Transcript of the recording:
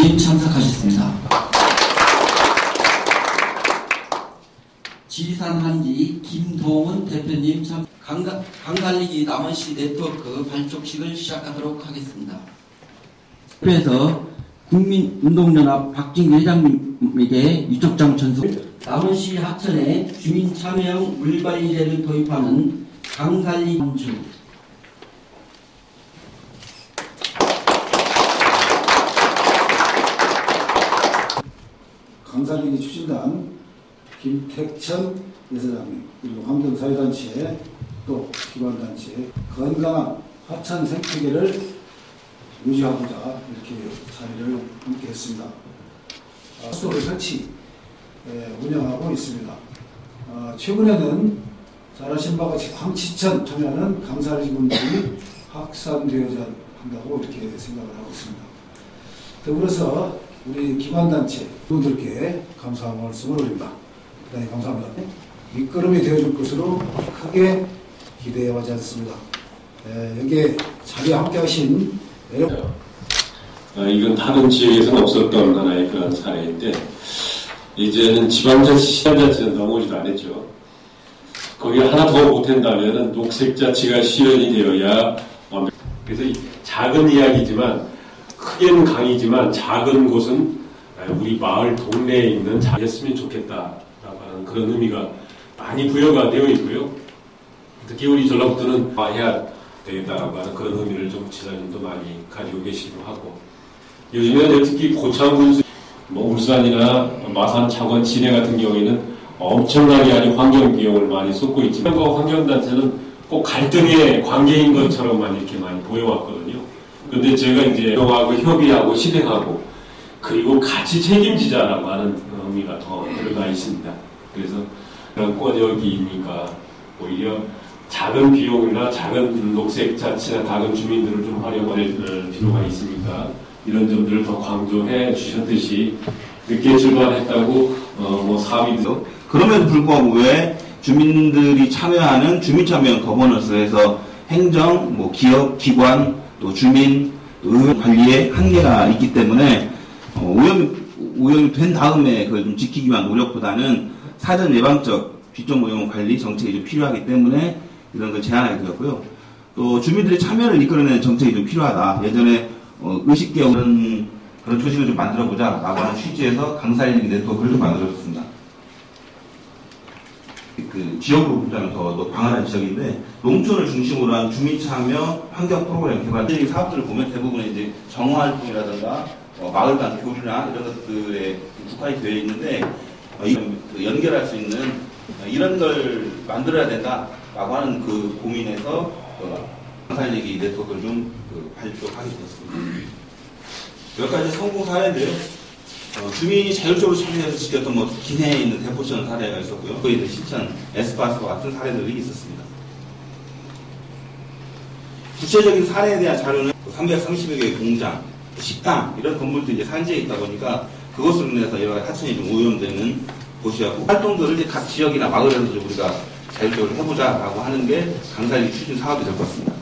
대표님 참석하셨습니다. 지산 한지 김동훈 대표님 참 강가, 강달리기 남원시 네트워크 발족식을 시작하도록 하겠습니다. 그래서 국민운동연합 박진기 회장님에게 유족장 전수 남원시 하천에 주민 참여형 물관리제를 도입하는 강달리 주 강살리기 추진단 김택천 예사장님 그리고 환경사회단체 또 기관단체 건강한 하천 생태계를 유지하고자 이렇게 자리를 함께 했습니다. 아, 수도를 설치 예, 운영하고 있습니다. 아, 최근에는 잘 아신 같이 황치천 참여하는 강살리 분들이 확산되어야 한다고 이렇게 생각을 하고 있습니다. 더불어서 우리 기관단체 분들께 감사 말씀을 올립니다. 대단히 감사합니다. 밑거름이 되어줄 것으로 크게 기대하지 않습니다. 에, 여기에 자리에 함께 하신 여러분 아, 이건 다른 지역에서는 없었던 하나의 그런 사례인데 이제는 지방자치, 시장자치는 넘어오지도 않았죠. 거기 하나 더 못한다면은 녹색자치가 실현이 되어야 그래서 이 작은 이야기지만 크게는 강이지만 작은 곳은 우리 마을 동네에 있는 자였으면 좋겠다라고 하는 그런 의미가 많이 부여가 되어 있고요. 특히 우리 전라북도는 해야 되겠다라고 하는 그런 의미를 좀 지사님도 많이 가지고 계시기도 하고 요즘에 특히 고창군수 뭐 울산이나 마산, 창원, 진해 같은 경우에는 엄청나게 아주 환경 비용을 많이 쏟고 있지만 그 환경단체는 꼭 갈등의 관계인 것처럼만 이렇게 많이 보여왔거든요. 근데 제가 이제 하고 협의하고 실행하고 그리고 같이 책임지자라고 하는 의미가 더 들어가 있습니다. 그래서 그런 꿔저기니까 오히려 작은 비용이나 작은 녹색 자치나 작은 주민들을 좀 활용할 필요가 있으니까 이런 점들을 더 강조해 주셨듯이 늦게 출발했다고 어, 뭐 사업이 그럼에도 불구하고 왜 주민들이 참여하는 주민참여 거버넌스에서 행정, 뭐 기업, 기관, 또 주민, 또 의원 관리에 한계가 있기 때문에 어, 오염, 오염이 된 다음에 그걸 좀 지키기 위한 노력보다는 사전 예방적 비점 오염 관리 정책이 좀 필요하기 때문에 이런 걸 제안하게 되었고요. 또 주민들의 참여를 이끌어내는 정책이 좀 필요하다. 예전에 어, 그런 그런 조직을 좀 만들어보자라고 하는 취지에서 강사일기 네트워크를 좀 만들어줬습니다. 그 지역으로 보자면 더, 더 광활한 지역인데 농촌을 중심으로 한 주민 참여 환경 프로그램 개발 이 사업들을 보면 대부분 이제 정화 활동이라든가 어, 마을 간 교류나 이런 것들에 국한이 되어 있는데 어, 이, 그 연결할 수 있는 어, 이런 걸 만들어야 된다라고 하는 그 고민에서 어, 살리기 네트워크를 좀 그 발족하게 되었습니다. 몇 가지 성공 사례인데요. 어, 주민이 자율적으로 참여해서 지켰던 뭐 기내에 있는 대포천 사례가 있었고요. 있는 시천, 에스파스와 같은 사례들이 있었습니다. 구체적인 사례에 대한 자료는 330여 개의 공장, 식당 이런 건물들이 산지에 있다 보니까 그것으로 인해서 여러 가지 하천이 좀 오염되는 곳이었고 활동들을 이제 각 지역이나 마을에서 좀 우리가 자율적으로 해보자라고 하는 게 강사리 추진 사업이 될 것 같습니다.